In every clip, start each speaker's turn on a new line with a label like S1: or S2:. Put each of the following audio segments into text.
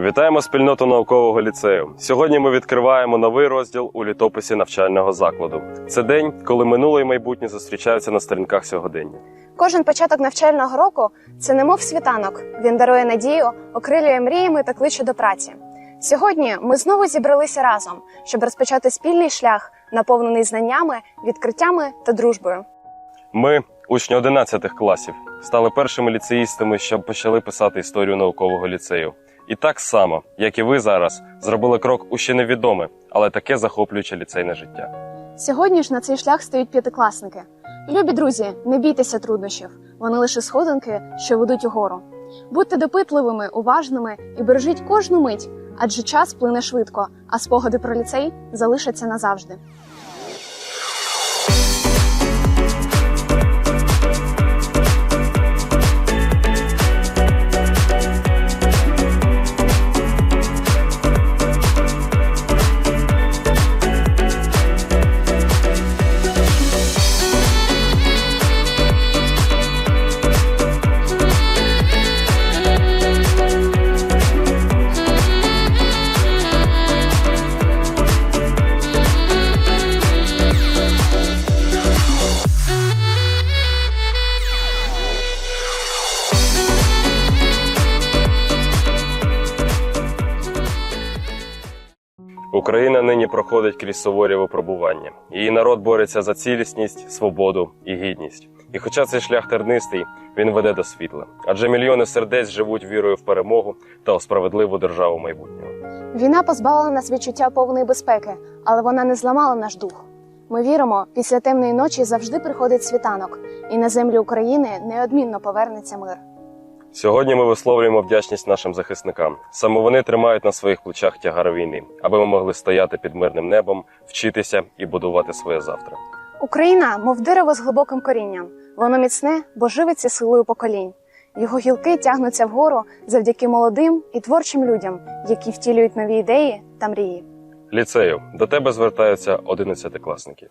S1: Вітаємо спільноту наукового ліцею. Сьогодні ми відкриваємо новий розділ у літописі навчального закладу. Це день, коли минуле і майбутнє зустрічаються на сторінках сьогодення.
S2: Кожен початок навчального року це немов світанок. Він дарує надію, окрилює мріями та кличе до праці. Сьогодні ми знову зібралися разом, щоб розпочати спільний шлях, наповнений знаннями, відкриттями та дружбою.
S1: Ми, учні 11 класів, стали першими ліцеїстами, що почали писати історію наукового ліцею. І так само, як і ви зараз, зробили крок у ще невідоме, але таке захоплююче ліцейне життя.
S2: Сьогодні ж на цей шлях стають п'ятикласники. Любі друзі, не бійтеся труднощів, вони лише сходинки, що ведуть угору. Будьте допитливими, уважними і бережіть кожну мить, адже час плине швидко, а спогади про ліцей залишаться назавжди.
S1: Україна нині проходить крізь суворі випробування. Її народ бореться за цілісність, свободу і гідність. І хоча цей шлях тернистий, він веде до світла, адже мільйони сердець живуть вірою в перемогу та у справедливу державу майбутнього.
S2: Війна позбавила нас відчуття повної безпеки, але вона не зламала наш дух. Ми віримо, після темної ночі завжди приходить світанок, і на землю України неодмінно повернеться мир.
S1: Сьогодні ми висловлюємо вдячність нашим захисникам. Саме вони тримають на своїх плечах тягар війни, аби ми могли стояти під мирним небом, вчитися і будувати своє завтра.
S2: Україна, мов дерево з глибоким корінням. Воно міцне, бо живиться силою поколінь. Його гілки тягнуться вгору завдяки молодим і творчим людям, які втілюють нові ідеї та мрії.
S1: Ліцею до тебе звертаються одинадцятикласники.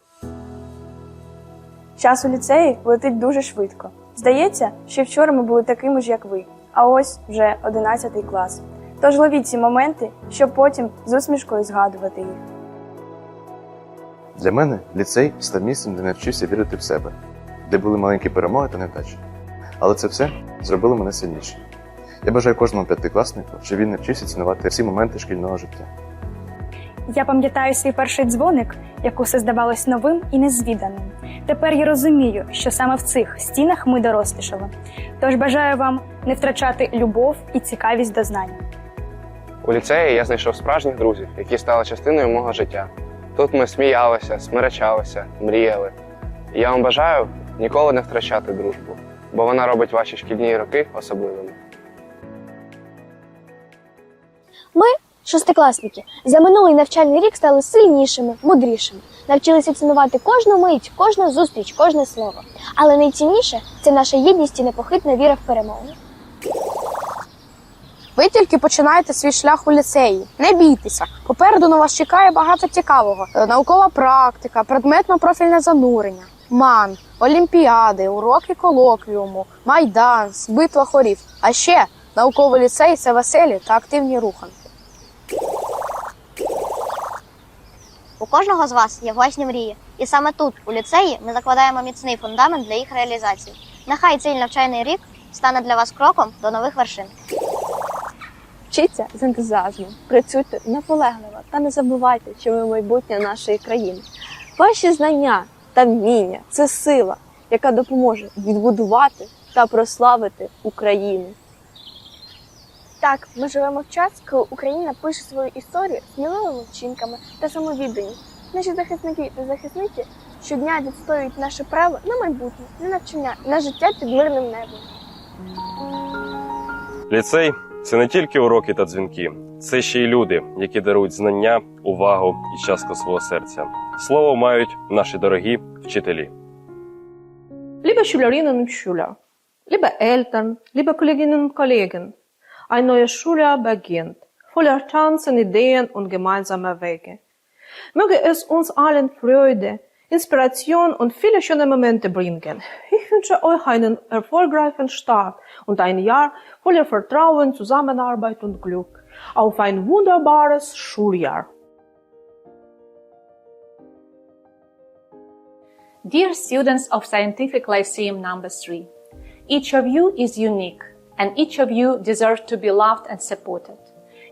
S3: Час у ліцеї летить дуже швидко. Здається, що вчора ми були такими ж, як ви, а ось вже 11 клас. Тож ловіть ці моменти, щоб потім з усмішкою згадувати їх.
S4: Для мене ліцей став місцем, де навчився вірити в себе, де були маленькі перемоги та невдачі. Але це все зробило мене сильнішим. Я бажаю кожному п'ятикласнику, щоб він навчився цінувати всі моменти шкільного життя.
S5: Я пам'ятаю свій перший дзвоник, як усе здавалось новим і незвіданим. Тепер я розумію, що саме в цих стінах ми дорослішали. Тож бажаю вам не втрачати любов і цікавість до знань.
S6: У ліцеї я знайшов справжніх друзів, які стали частиною мого життя. Тут ми сміялися, смиречалися, мріяли. І я вам бажаю ніколи не втрачати дружбу, бо вона робить ваші шкільні роки особливими.
S7: Ми, шестикласники, за минулий навчальний рік стали сильнішими, мудрішими, навчилися цінувати кожну мить, кожну зустріч, кожне слово. Але найцінніше це наша єдність і непохитна віра в перемогу.
S2: Ви тільки починаєте свій шлях у ліцеї. Не бійтеся. Попереду на вас чекає багато цікавого: Е, наукова практика, предметно-профільне занурення, ман, олімпіади, уроки колоквіуму, майданс, битва хорів. А ще науковий ліцей це веселі та активні руханки.
S8: У кожного з вас є власні мрії, і саме тут, у ліцеї, ми закладаємо міцний фундамент для їх реалізації. Нехай цей навчальний рік стане для вас кроком до нових вершин.
S9: Вчіться з ентузіазмом, працюйте наполегливо та не забувайте, що ви майбутнє нашої країни. Ваші знання та вміння це сила, яка допоможе відбудувати та прославити Україну.
S7: Так, ми живемо в час, коли Україна пише свою історію сміливими вчинками та самовідданістю. Наші захисники та захисниці щодня відстоюють наше право на майбутнє, на навчання, на життя під мирним небом.
S1: Ліцей це не тільки уроки та дзвінки, це ще й люди, які дарують знання, увагу і частку свого серця. Слово мають наші дорогі вчителі.
S10: Und Schüler, liebe Eltern, liebe Kolleginnen und Kollegen, ein neues Schuljahr beginnt, voller Chancen, Ideen und gemeinsamer Wege. Möge es uns allen Freude, Inspiration und viele schöne Momente bringen. Ich wünsche euch einen erfolgreichen Start und ein Jahr voller Vertrauen, Zusammenarbeit und Glück. auf ein wunderbares Schuljahr.
S11: Dear students of Scientific Lyceum number 3, each of you is unique and each of you deserves to be loved and supported.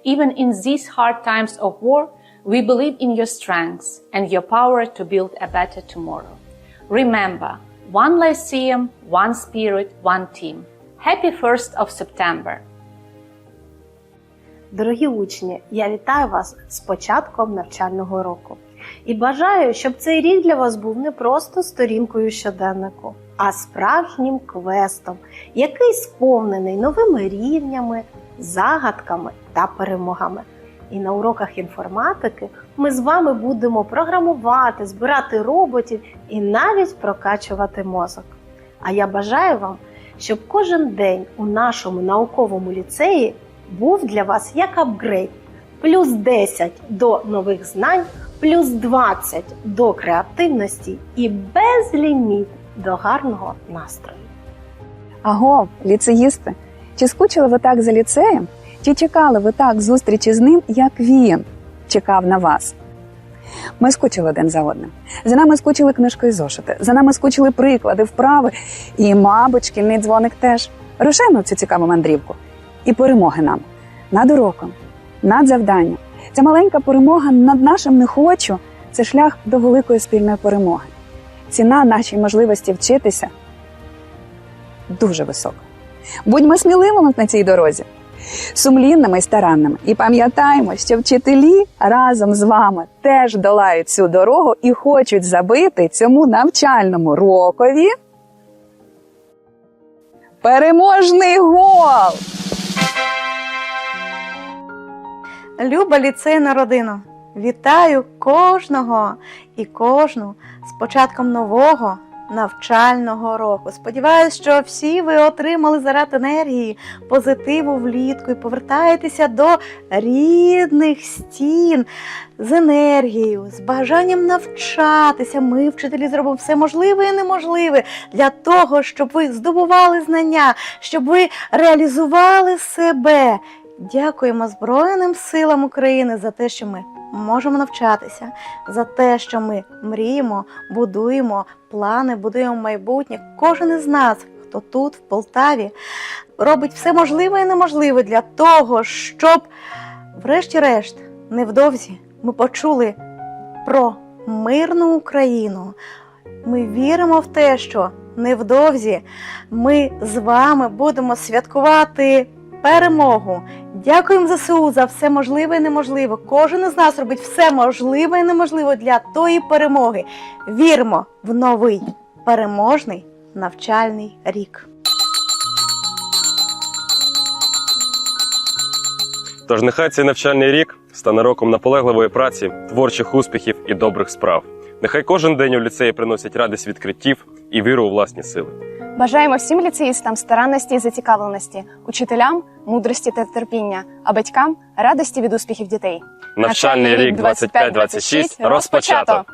S11: Even in these hard times of war, we believe in your strengths and your power to build a better tomorrow. Remember, one Lyceum, one spirit, one team. Happy 1st of September.
S12: Дорогі учні, я вітаю вас з початком навчального року І бажаю, щоб цей рік для вас був не просто сторінкою щоденнику, а справжнім квестом, який сповнений новими рівнями, загадками та перемогами. І на уроках інформатики ми з вами будемо програмувати, збирати роботів і навіть прокачувати мозок. А я бажаю вам, щоб кожен день у нашому науковому ліцеї був для вас як апгрейд. Плюс 10 до нових знань, плюс 20 до креативності і безліміт до гарного настрою.
S13: Аго, ліцеїсти, чи скучили ви так за ліцеєм? Чи чекали ви так зустрічі з ним, як він чекав на вас? Ми скучили один за одним. За нами скучили книжки і зошити, за нами скучили приклади, вправи, і, мабуть, шкільний дзвоник теж. Рушаємо цю цікаву мандрівку. І перемоги нам над уроком, над завданням. Ця маленька перемога над нашим не хочу це шлях до великої спільної перемоги. Ціна нашій можливості вчитися дуже висока. Будьмо сміливими на цій дорозі, сумлінними і старанними. І пам'ятаємо, що вчителі разом з вами теж долають цю дорогу і хочуть забити цьому навчальному рокові переможний гол!
S14: Люба ліцейна родина, вітаю кожного і кожну з початком нового навчального року. Сподіваюсь, що всі ви отримали заряд енергії, позитиву влітку і повертаєтеся до рідних стін з енергією, з бажанням навчатися. Ми, вчителі, зробимо все можливе і неможливе для того, щоб ви здобували знання, щоб ви реалізували себе. Дякуємо Збройним силам України за те, що ми можемо навчатися, за те, що ми мріємо, будуємо плани, будуємо майбутнє. Кожен із нас, хто тут, в Полтаві, робить все можливе і неможливе для того, щоб, врешті-решт, невдовзі ми почули про мирну Україну. Ми віримо в те, що невдовзі ми з вами будемо святкувати перемогу. Дякуємо ЗСУ за все можливе і неможливе. Кожен із нас робить все можливе і неможливе для тої перемоги. Віримо в новий переможний навчальний рік.
S1: Тож нехай цей навчальний рік стане роком наполегливої праці, творчих успіхів і добрих справ. Нехай кожен день у ліцеї приносить радість відкриттів і віру у власні сили.
S2: Бажаємо всім ліцеїстам старанності і зацікавленості, учителям мудрості та терпіння, а батькам радості від успіхів дітей.
S1: Навчальний рік 25-26 розпочато!